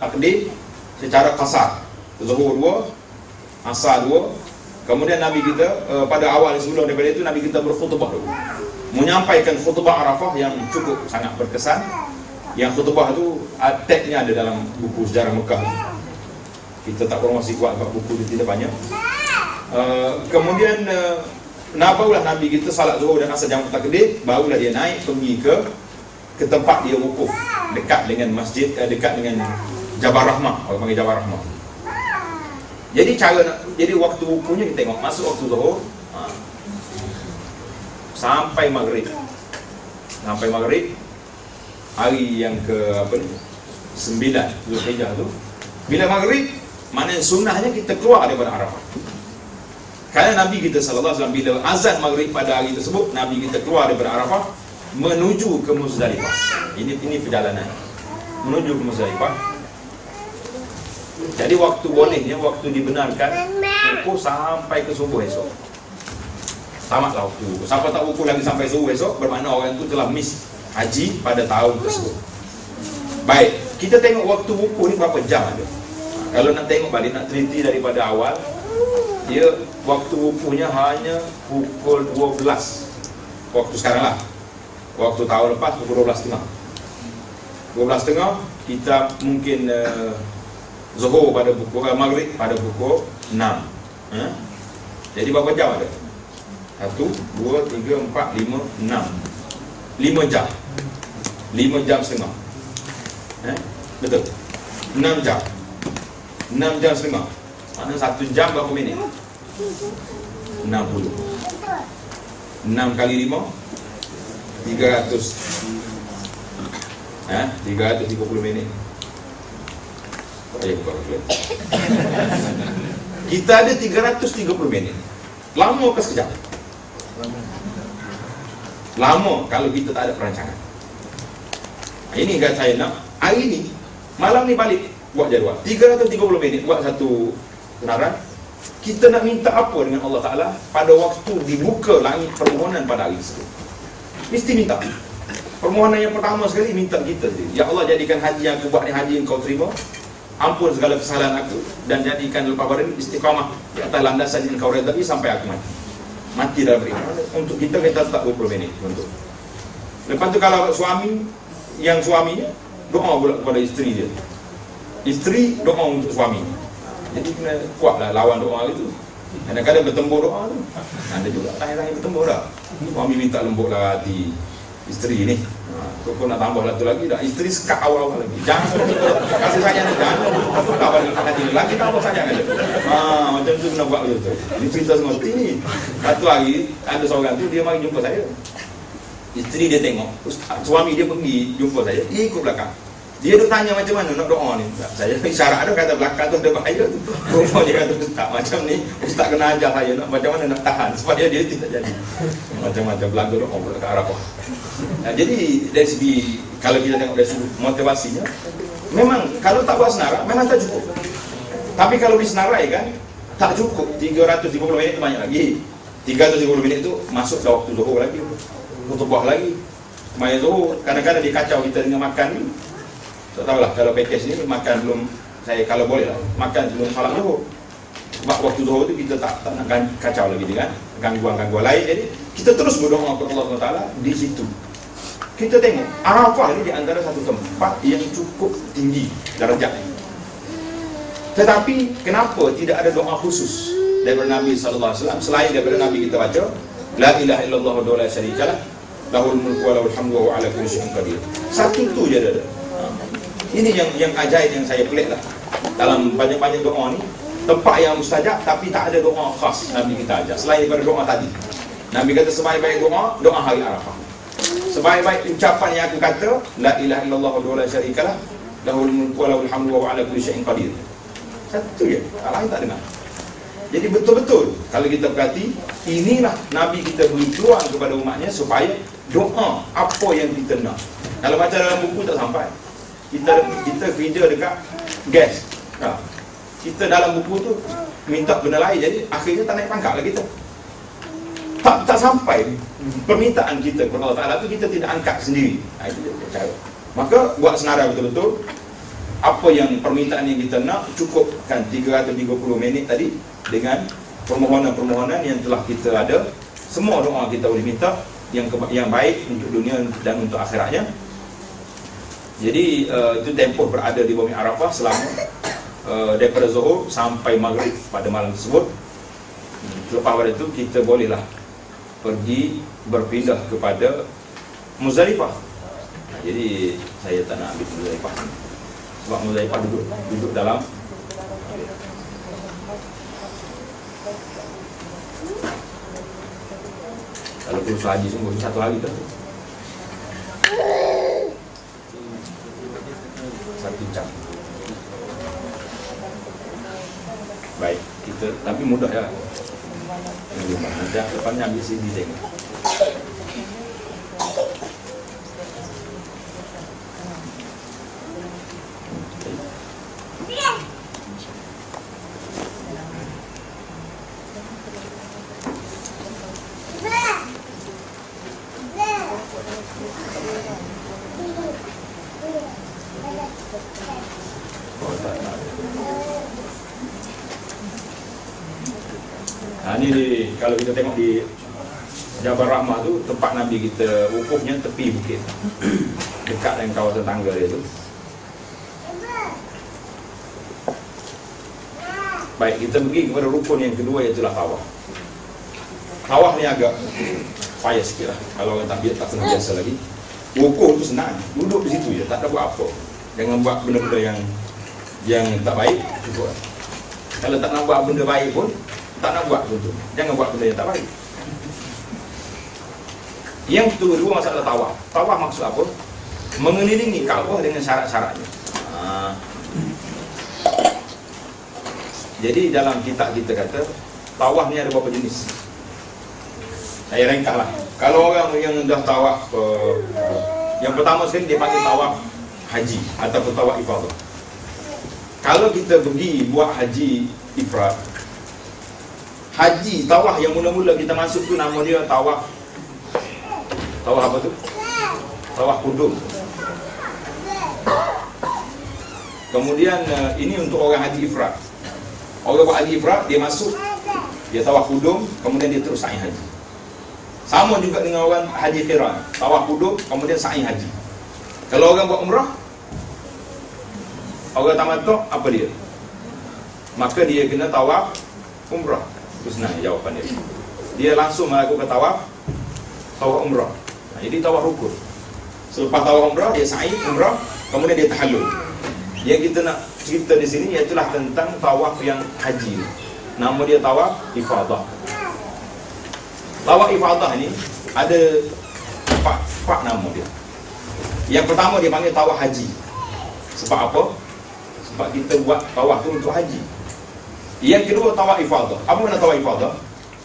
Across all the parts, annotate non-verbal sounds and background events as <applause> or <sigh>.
takdir secara kasar. Zuhur dua asar dua. Kemudian Nabi kita uh, pada awal sebelum daripada itu Nabi kita berkhutbah dulu. Menyampaikan khutbah Arafah yang cukup sangat berkesan. Yang khutbah tu tagnya ada dalam buku sejarah Mekah. Kita tak promosi kuat sebab buku itu tidak banyak. Uh, kemudian uh, barulah Nabi kita salat zuhur dan asar jam takdir barulah dia naik pergi ke ke tempat dia wukuf. Dekat dengan masjid dekat dengan Jabal Rahmah. Orang panggil Jabal Rahmah. Jadi cara nak jadi waktu wukufnya kita tengok. Masuk waktu zuhur ha, sampai maghrib. Sampai maghrib hari yang ke apa ni sembilan Zulhijjah tu. Bila maghrib mana sunnahnya kita keluar daripada Arafah. Kerana Nabi kita wasallam bila azan maghrib pada hari tersebut Nabi kita keluar daripada Arafah menuju ke Muzdalifah. Ini ini perjalanan. Menuju ke Muzdalifah jadi waktu bolehnya waktu dibenarkan wukuf sampai ke subuh esok. Tamatlah waktu. Siapa tak wukuf lagi sampai subuh esok bermakna orang itu telah miss haji pada tahun tersebut. Baik, kita tengok waktu wukuf ni berapa jam ada. Kalau nak tengok balik nak teliti daripada awal dia waktu wukufnya hanya pukul 12 waktu sekarang lah waktu tahun lepas pukul 12.30 12.30 kita mungkin uh, Zuhur pada pukul uh, Maghrib pada pukul 6 ha? Jadi berapa jam ada? 1, 2, 3, 4, 5, 6 5 jam. 5 jam setengah. Ha? Betul. 6 jam. 6 jam setengah. Mana 1 jam berapa minit? 60 6 kali 5 300 Ha? 330 minit Buka Kita ada 330 minit. Lama ke sekejap? Lama kalau kita tak ada perancangan. Ini kan saya nak Hari ni Malam ni balik Buat jadual 330 minit Buat satu Kenaran Kita nak minta apa dengan Allah Ta'ala? Pada waktu dibuka langit permohonan pada hari tersebut. Mesti minta. Permohonan yang pertama sekali Minta kita Ya Allah jadikan haji yang aku buat ni Haji yang kau terima ampun segala kesalahan aku dan jadikan lepas pada ini istiqamah di atas landasan yang kau redai sampai aku mati. Mati dalam beriman untuk kita kita tetap 20 minit untuk. Lepas tu kalau suami yang suaminya doa pula kepada isteri dia. Isteri doa untuk suami. Jadi kena kuatlah lawan doa itu. Kadang-kadang bertembur doa tu. Ada juga lain-lain bertembur dah. Suami minta lembutlah hati isteri ni. Kau pun nak tambah satu lagi dah. Isteri sekat awal-awal lagi. Jangan kasih sayang jangan. Tak balik hati lagi tambah sayang aja. Ha, macam tu kena buat betul ni cerita semua ni. Satu hari ada seorang tu dia mari jumpa saya. Isteri dia tengok suami dia pergi jumpa saya dia ikut belakang dia duk tanya macam mana nak doa ni saya isyarat ada kata belakang tu ada bahaya tu rumah dia kata ustaz macam ni ustaz kena ajar saya nak macam mana nak tahan supaya dia tidak jadi macam-macam belakang doa ke Arafah Nah, jadi dari segi kalau kita tengok dari segi motivasinya, memang kalau tak buat senarai memang tak cukup. Tapi kalau disenarai kan tak cukup 330 minit itu banyak lagi. 330 minit itu masuk dah waktu zuhur lagi. Untuk buah lagi. Maya zuhur kadang-kadang dikacau kita dengan makan ni. Tak tahulah kalau package ni makan belum saya kalau boleh lah makan sebelum salat zuhur. Sebab waktu zuhur tu kita tak, tak nak kacau lagi dengan gangguan-gangguan lain. Jadi kita terus berdoa kepada Allah Taala di situ. Kita tengok Arafah ini di antara satu tempat yang cukup tinggi darjat tetapi kenapa tidak ada doa khusus daripada Nabi sallallahu alaihi wasallam? Selain daripada Nabi kita baca la ilaha illallah wa la syarika lah lahul mulku wa lahul hamdu wa ala syai'in qadir. Satu tu je ada ini yang yang ajaib yang saya pelik lah. Dalam banyak-banyak doa ni tempat yang mustajab tapi tak ada doa khas Nabi kita ajar selain daripada doa tadi. Nabi kata sebaik-baik doa doa hari Arafah. Sebaik-baik ucapan yang aku kata la ilaha illallah wa la syarikalah lahul mulku wa lahul hamdu wa ala kulli syai'in qadir. Satu je tak lain tak dengar. Jadi betul-betul kalau kita perhati inilah nabi kita beri peluang kepada umatnya supaya doa apa yang kita nak. Kalau baca dalam buku tak sampai kita kita kerja dekat gas. Ha. kita dalam buku tu minta benda lain. Jadi akhirnya tak naik pangkat lah kita. Tak, tak sampai permintaan kita kepada Allah Ta'ala itu kita tidak angkat sendiri. Ha, itu dia cara maka buat senarai betul-betul. Apa yang permintaan yang kita nak cukupkan 330 minit tadi dengan permohonan-permohonan yang telah kita ada. Semua doa kita boleh minta yang yang baik untuk dunia dan untuk akhiratnya jadi uh, itu tempoh berada di bumi Arafah selama uh, daripada Zuhur sampai Maghrib pada malam tersebut. Lepas pada itu kita bolehlah pergi berpindah kepada Muzdalifah nah, jadi saya tak nak ambil Muzdalifah sebab Muzdalifah duduk, duduk dalam Kalau kursus haji sungguh satu hari tu. Satu jam. Baik, kita tapi mudah ya. Nanti depannya ambil sini tengok. Kalau kita tengok di Jabal Rahmah tu tempat Nabi kita wukufnya tepi bukit. <coughs> Dekat dengan kawasan tangga dia tu. Baik kita pergi kepada rukun yang kedua iaitu lah tawaf. Tawaf ni agak payah sikit lah. Kalau orang tak, tak pernah biasa lagi. Wukuf tu senang. Duduk di situ je tak ada buat apa. Jangan buat benda-benda yang yang tak baik cukup kalau tak nak buat benda baik pun tak nak buat betul. Jangan buat benda yang tak baik. Yang kedua masalah tawaf. Tawaf maksud apa? Mengelilingi Kaabah dengan syarat-syaratnya. Jadi dalam kitab kita kata tawaf ni ada berapa jenis? Saya ringkaslah. Kalau orang yang dah tawaf uh, yang pertama sekali dia panggil tawaf haji ataupun tawaf ifadah. Kalau kita pergi buat haji ifrad haji tawaf yang mula-mula kita masuk tu nama dia tawaf tawaf apa tu? Tawaf kudum. Kemudian uh, ini untuk orang haji ifrat. Orang buat haji ifrat dia masuk. Dia tawaf kudum kemudian dia terus sa'i haji. Sama juga dengan orang haji khiran. Tawaf kudum kemudian sa'i haji. Kalau orang buat umrah orang tamattu apa dia? Maka dia kena tawaf umrah senang jawapan dia. Dia langsung melakukan tawaf tawaf umrah. Nah, jadi tawaf rukun. Selepas tawaf umrah dia sa'i umrah, kemudian dia tahallul. Yang kita nak cerita di sini iaitu tentang tawaf yang haji. Nama dia tawaf ifadah. Tawaf ifadah ni ada empat, empat nama dia. Yang pertama dia panggil tawaf haji. Sebab apa? Sebab kita buat tawaf tu untuk haji. Yang kedua tawaf ifadah. Apa makna tawaf ifadah?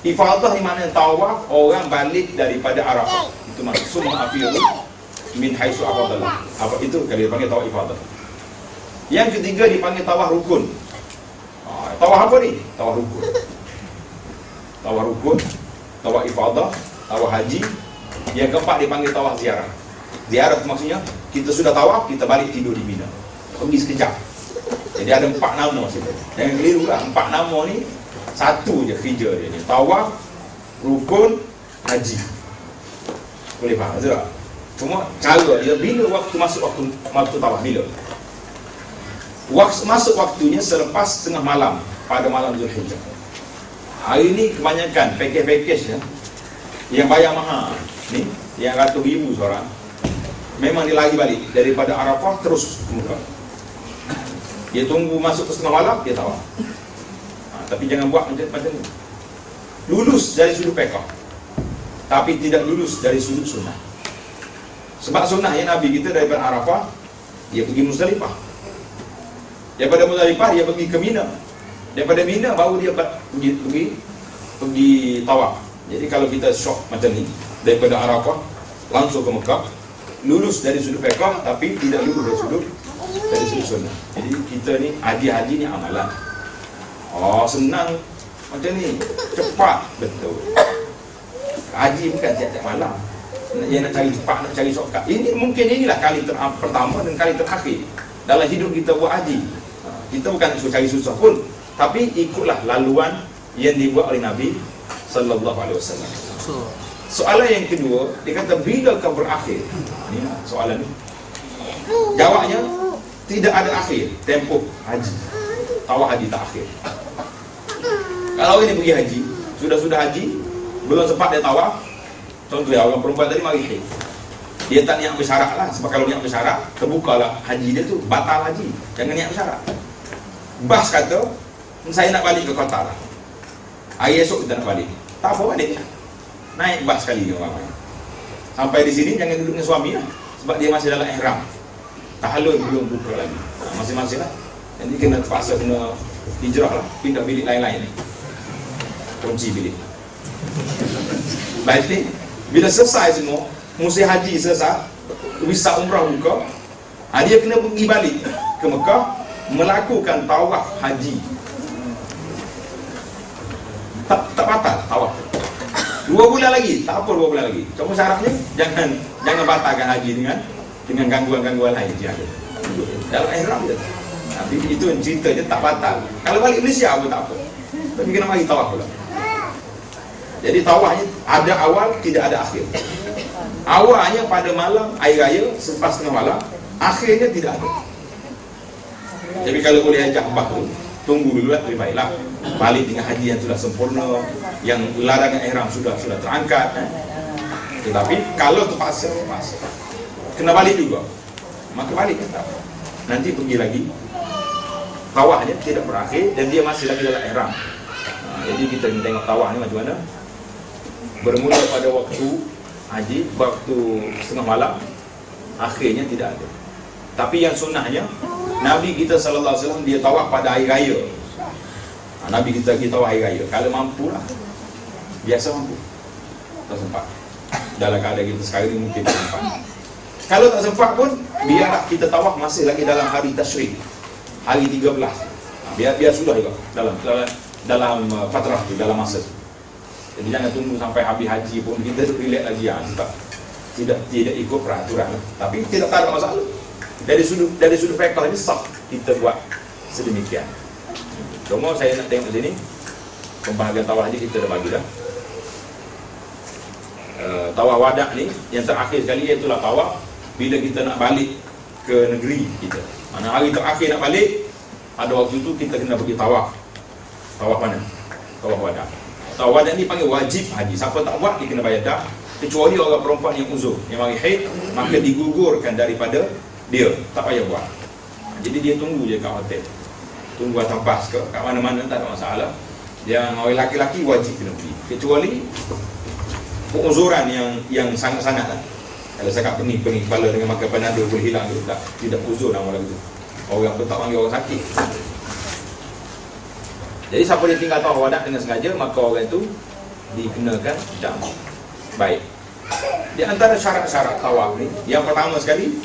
Ifadah ni makna tawaf orang balik daripada Arafah. Itu maksud summa afiru min haitsu afadallah. Apa itu kali dipanggil tawaf ifadah. Yang ketiga dipanggil tawaf rukun. Ha, tawaf apa ni? Tawaf rukun. Tawaf rukun, tawaf ifadah, tawaf haji. Yang keempat dipanggil tawaf ziarah. Ziarah maksudnya kita sudah tawaf, kita balik tidur di Mina. Pergi sekejap. Jadi ada empat nama sini. Jangan keliru lah. Empat nama ni satu je feature dia ni. Tawaf, rukun, haji. Boleh faham tak? Cuma cara dia bila waktu masuk waktu waktu tawaf bila? Waktu masuk waktunya selepas setengah malam pada malam Zulhijjah. Hari ni kebanyakan package-package ya. Yang bayar mahal ni yang ratus ribu seorang memang dia lagi balik daripada Arafah terus ke Mekah dia tunggu masuk ke setengah malam dia tawaf ha, tapi jangan buat macam macam ni. Lulus dari sudut pekah tapi tidak lulus dari sudut sunnah. Sebab sunnah yang Nabi kita daripada Arafah dia pergi Muzdalifah. Daripada Muzdalifah dia pergi ke Mina. Daripada Mina baru dia pergi pergi, pergi tawaf. Jadi kalau kita shock macam ni daripada Arafah langsung ke Mekah lulus dari sudut pekah tapi tidak lulus dari sudut dari sudut sunnah. Jadi kita ni haji-haji ni amalan. Oh senang macam ni cepat betul. Haji bukan tiap-tiap malam. Dia nak cari cepat, nak cari shortcut. Ini mungkin inilah kali ter pertama dan kali terakhir dalam hidup kita buat haji ha, kita bukan suruh cari susah pun tapi ikutlah laluan yang dibuat oleh Nabi sallallahu alaihi wasallam soalan yang kedua dia kata bila kau berakhir ni soalan ni jawabnya tidak ada akhir. Tempoh haji. Tawaf haji tak akhir. Kalau ini pergi haji sudah-sudah haji belum sempat dia tawaf contohnya orang perempuan tadi mari dia tak niat bersyarat lah. Sebab kalau niat bersyarat terbukalah haji dia tu batal haji. Jangan niat bersyarat. Bas kata saya nak balik ke kota lah. Hari esok kita nak balik. Tak apa balik. Naik bas sekali orang. Sampai di sini jangan duduk dengan suami lah. Sebab dia masih dalam ihram tahalul belum buka lagi. Masing-masing lah. Nanti kena terpaksa kena hijrah lah. Pindah bilik lain-lain ni. Kunci bilik. Baik ni. Bila selesai semua musim haji selesai wisata umrah buka ha, dia kena pergi balik ke Mekah melakukan tawaf haji. Tak tak batal tawaf. Dua bulan lagi. Tak apa dua bulan lagi. Cuma syaratnya jangan jangan batalkan haji dengan dengan gangguan-gangguan lain dia ada. Dalam ihram dia. Tapi itu cerita dia tak batal. Kalau balik Malaysia pun tak apa. Tapi kena mari tawaf pula. Jadi tawafnya ada awal tidak ada akhir. Awalnya pada malam air raya selepas tengah malam akhirnya tidak ada. Jadi kalau boleh ajak abah tu tunggu dulu lah lebih baiklah. Balik dengan haji yang sudah sempurna yang larangan ihram sudah sudah terangkat. Eh. tetapi kalau terpaksa terpaksa kena balik juga. Maka balik kata. Nanti pergi lagi. Tawahnya tidak berakhir dan dia masih lagi dalam ihram. Ha, jadi kita tengok tawah ni macam mana. Bermula pada waktu haji waktu setengah malam akhirnya tidak ada. Tapi yang sunnahnya Nabi kita sallallahu alaihi wasallam dia tawaf pada hari raya. Ha, Nabi kita kita tawaf hari raya. Kalau mampu lah biasa mampu. Tak sempat. Dalam keadaan kita sekarang ini mungkin tak sempat kalau tak sempat pun biarlah kita tawaf masih lagi dalam hari tasyrik hari 13 ha, biar biar sudah juga dalam dalam dalam uh, fatrah tu dalam masa tu jadi jangan tunggu sampai habis haji pun kita <laughs> relax lagi ya. Sebab tidak tidak ikut peraturan. Tapi tidak ada masalah. Dari sudut dari sudut fiqh ini sah kita buat sedemikian. Cuma saya nak tengok sini pembahagian tawaf haji kita dah bagi dah. Uh, tawaf wadah ni yang terakhir sekali iaitu lah tawaf bila kita nak balik ke negeri kita. Mana hari terakhir nak balik ada waktu itu kita kena pergi tawaf. Tawaf mana? Tawaf wadah. Tawadat ni panggil wajib haji. Siapa tak buat dia kena bayar dah. Kecuali orang perempuan yang uzur, yang mari haid, maka digugurkan daripada dia. Tak payah buat. Jadi dia tunggu je kat hotel. Tunggu atas bas ke kat mana-mana tak ada masalah. Yang orang laki-laki wajib kena pergi. Kecuali penguzuran yang yang sangat-sangat lah. Kalau saya kat pening, pening kepala dengan makan panadol boleh hilang tu. Tak, tidak uzur nama lagi tu. Orang pun tak panggil orang sakit. Jadi siapa dia tinggal tawaf wadah dengan sengaja maka orang itu dikenakan dam. Baik. Di antara syarat-syarat tawaf ni, yang pertama sekali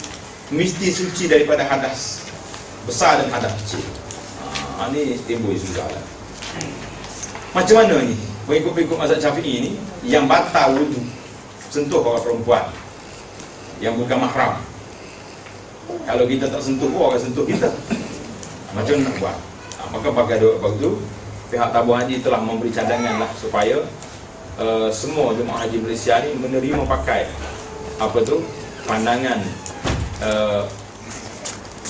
mesti suci daripada hadas besar dan hadas kecil. Ha, ini timbul soalan. Macam mana ni? Mengikut-ikut mazhab Syafi'i ni yang batal wudu sentuh orang perempuan yang bukan mahram. Kalau kita tak sentuh orang sentuh kita. Macam nak buat? maka pada waktu pihak tabung haji telah memberi cadangan lah supaya uh, semua jemaah haji Malaysia ni menerima pakai apa tu pandangan uh,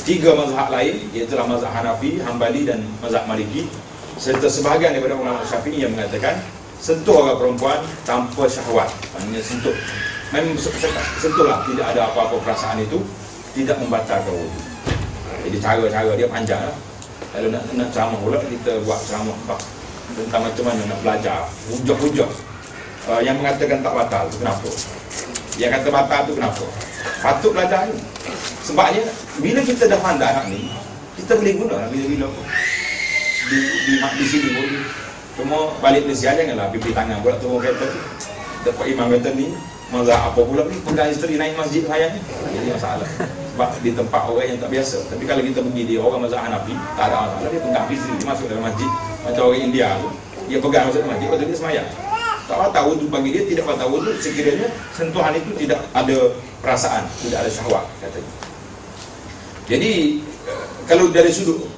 tiga mazhab lain iaitu mazhab Hanafi, Hambali dan mazhab Maliki serta sebahagian daripada ulama Syafi'i yang mengatakan sentuh orang perempuan tanpa syahwat maknanya sentuh memang sentuhlah tidak ada apa-apa perasaan itu tidak membatalkan wudhu. Jadi cara-cara dia panjang lah. Kalau nak nak ceramah pula kita buat ceramah tentang macam mana nak belajar. Hujah-hujah. Uh, yang mengatakan tak batal tu kenapa? Yang kata batal tu kenapa? Patut belajar ni. Sebabnya bila kita dah pandai hak ni kita boleh guna lah bila-bila di, di, di sini pun. Cuma balik Malaysia janganlah pipi tangan pula turun kereta dapat imam kata ni mazhab apa pula ni? Pegang isteri naik masjid saya ni? Jadi masalah. Sebab di tempat orang yang tak biasa. Tapi kalau kita pergi di orang mazhab Hanafi tak ada masalah. Dia pegang isteri dia masuk dalam masjid. Macam orang India tu dia pegang masuk dalam masjid waktu dia semayang. Tak patah wudhu bagi dia tidak patah wudhu sekiranya sentuhan itu tidak ada perasaan tidak ada syahwat katanya. Jadi kalau dari sudut